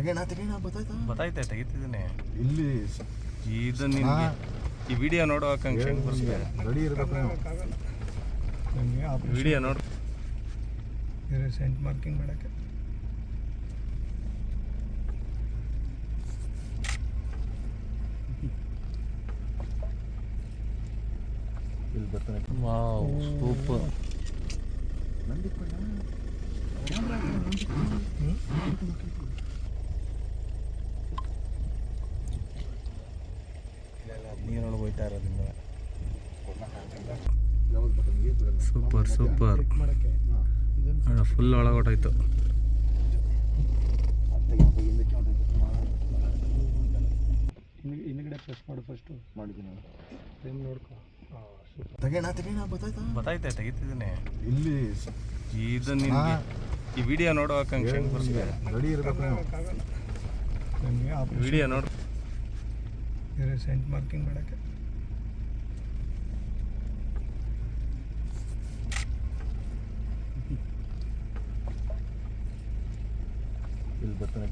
ತೆಗೆಣ ತೆಗೆಣ ಗೊತ್ತಾಯ್ತಾ ಗೊತ್ತಾಯ್ತಾ ತೆಗಿತಿದ್ದೀನಿ. ಇಲ್ಲಿ ಇದು ನಿಮಗೆ ಈ ವಿಡಿಯೋ ನೋಡೋ ಆಕಾಂಕ್ಷೆ ರೆಡಿ ಇರಬೇಕು ನೀವು. ವಿಡಿಯೋ ನೋಡು. ಸೆಂಟ್ ಮಾರ್ಕಿಂಗ್ ಮಾಡೋಕ್ಕೆ. ಇಲ್ಲಿ ಬರ್ತಾನೆ. Wow super. ನೀರೊಳಗೆ ಹೋಯ್ತಾ ಇರೋದ್ರಿಂದ. ಸೂಪರ್ ಸೂಪರ್ ಫುಲ್ ಒಳಗೊಟ್ಟೋಯ್ತು ಹಿಂದೆ ಹಿಂದ್ಗಡೆ ಪ್ರೆಸ್ ಮಾಡು ಫಸ್ಟು ಮಾಡಿದ್ದೀನಿ ಫ್ರೇಮ್ ನೋಡ್ಕೊ. ತೆಗೆಣ ತೆಗೆಣ ಗೊತ್ತಾಯ್ತಾ ಗೊತ್ತಾಯ್ತಾ ತೆಗಿತಿದ್ದೀನಿ. ಇಲ್ಲಿ ಇದು ನಿಮಗೆ ಈ ವಿಡಿಯೋ ನೋಡೋ ಆಕಾಂಕ್ಷೆ ಹೆಂಗ್ ಬರುತ್ತೆ ರೆಡಿ ಇರಬೇಕು ನನಗೆ ವಿಡಿಯೋ ನೋಡ್ ಬೇರೆ ಸೆಂಟ್ ಮಾರ್ಕಿಂಗ್ ಮಾಡೋಕ್ಕೆ ಇಲ್ಲಿ ಬರ್ತಾನೆ